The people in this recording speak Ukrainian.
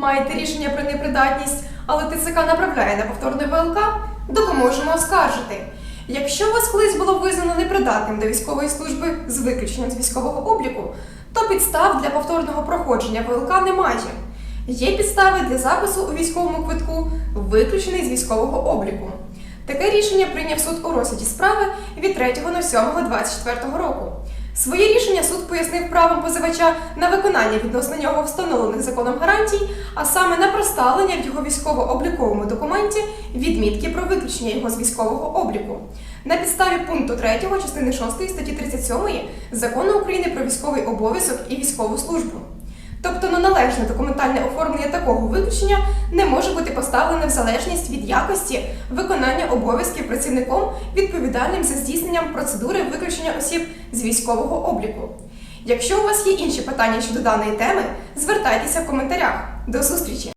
Маєте рішення про непридатність, але ТЦК направляє на повторне ВЛК? Допоможемо оскаржити. Якщо вас колись було визнано непридатним до військової служби з виключенням з військового обліку, то підстав для повторного проходження ВЛК немає. Є підстави для запису у військовому квитку, виключений з військового обліку. Таке рішення прийняв суд у розгляді справи від 3.07.24 року. Своє рішення суд пояснив правом позивача на виконання відносно нього встановлених законом гарантій, а саме на проставлення в його військово-обліковому документі відмітки про виключення його з військового обліку. На підставі пункту 3 частини 6 статті 37 Закону України про військовий обов'язок і військову службу. Тобто на належне документальне оформлення такого виключення не може бути поставлене в залежність від якості виконання обов'язків працівником, відповідальним за здійсненням процедури виключення осіб з військового обліку. Якщо у вас є інші питання щодо даної теми, звертайтеся в коментарях. До зустрічі!